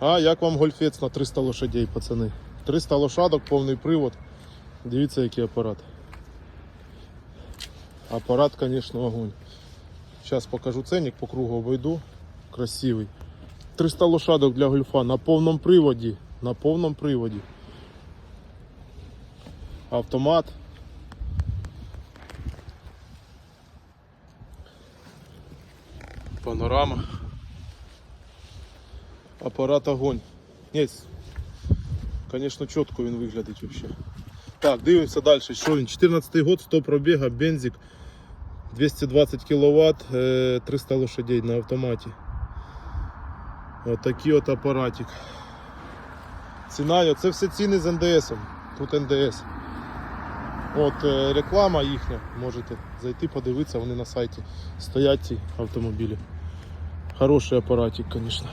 А як вам гольфець на 300 лошадей, пацани? 300 лошадок, повний привод. Дивіться, який апарат. Апарат, звісно, огонь. Зараз покажу ценник, по кругу обойду. Красивий. 300 лошадок для гольфа на повному приводі. На повному приводі. Автомат. Панорама. Апарат огонь. Ні, Конечно, чітко він виглядить вообще. Так, дивимося далі. Що він? 14 год, 100 пробіга, бензик, 220 кВт, 300 лошадей на автоматі. От такий от апаратик. Ціна, це все ціни з НДС. Тут НДС. От е, реклама їхня. Можете зайти подивитися, вони на сайті стоять ці автомобілі. Хороший апаратик, звісно.